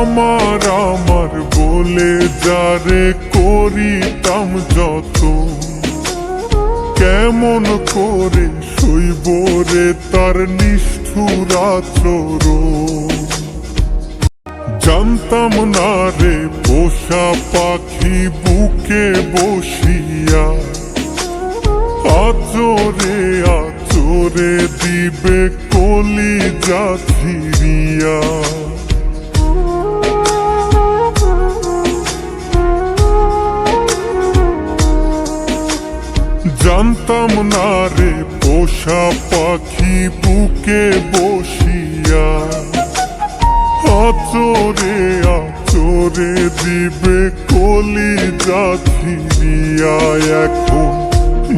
আমার আমার বলে যারে করিতাম যত। কেমন করে শৈব রে তার নিষ্ঠুর আচরণ। জানতাম না রে পোষা পাখি বুকে বসিয়া। আচরে আচরে দিবে কলি যাচিরিয়া জানতাম না রে পোষা পাখি বুকে বসিয়া। আচরে আচরে দিবে কলি যাচিরিয়া এখন।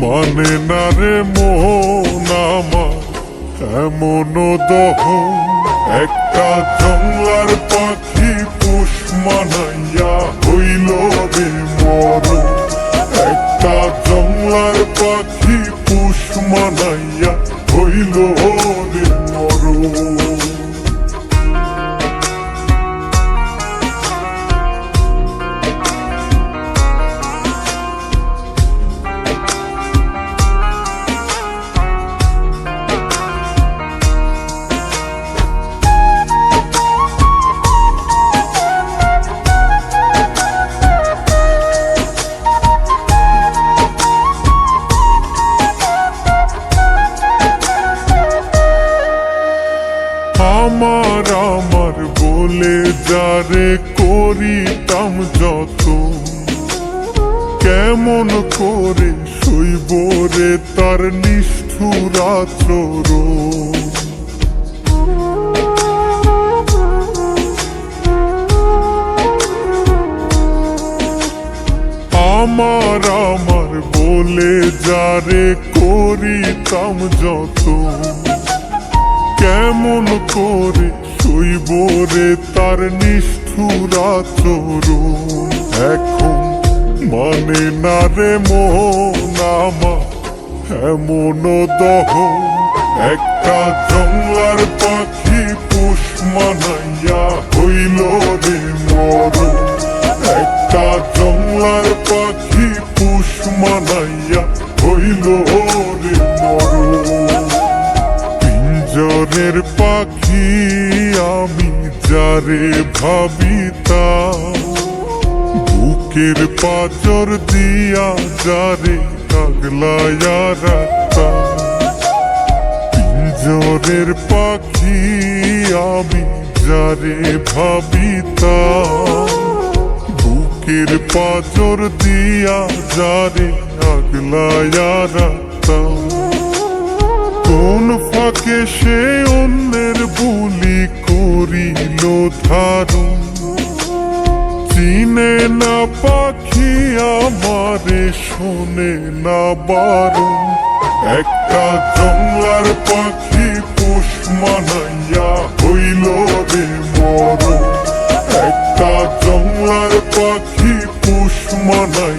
মানে না রে মন আমার এমন দহ একটা জংলার পাখি পুষ মানাইয়া হইল আমার আমার বলে যারে করিতাম যত। কেমন করে শৈব রে তার নিষ্ঠুর আচরণ। আমার আমার বলে যারে করিতাম যত। কেমন করে শৈব রে তার নিষ্ঠুর আচরণ? এখন মানে না রে মন আমার এমন দহ একটা জংলার পাখি পুষ মানাইয়া হইল রে মর একটা জংলার পাখি পুষ মানাইয়া হইল পিঞ্জরের পাখি আমি যারে ভাবিতা বুকের পাচর দিয়া যারে আগলায়া রাখতা পিঞ্জরের পাখি আমি যারে ভাবিতা বুকের পাচর দিয়া যারে আগলায়া রাখতা তোমাকে সে অন্যের বলি করিল ধারণ চিনে না পাখি আমারে, শোনে না বারণ একটা জঙ্গলার পাখি পোষ মানাইয়া হইল রে মরণ একটা জঙ্গলার পাখি পোষ মানাই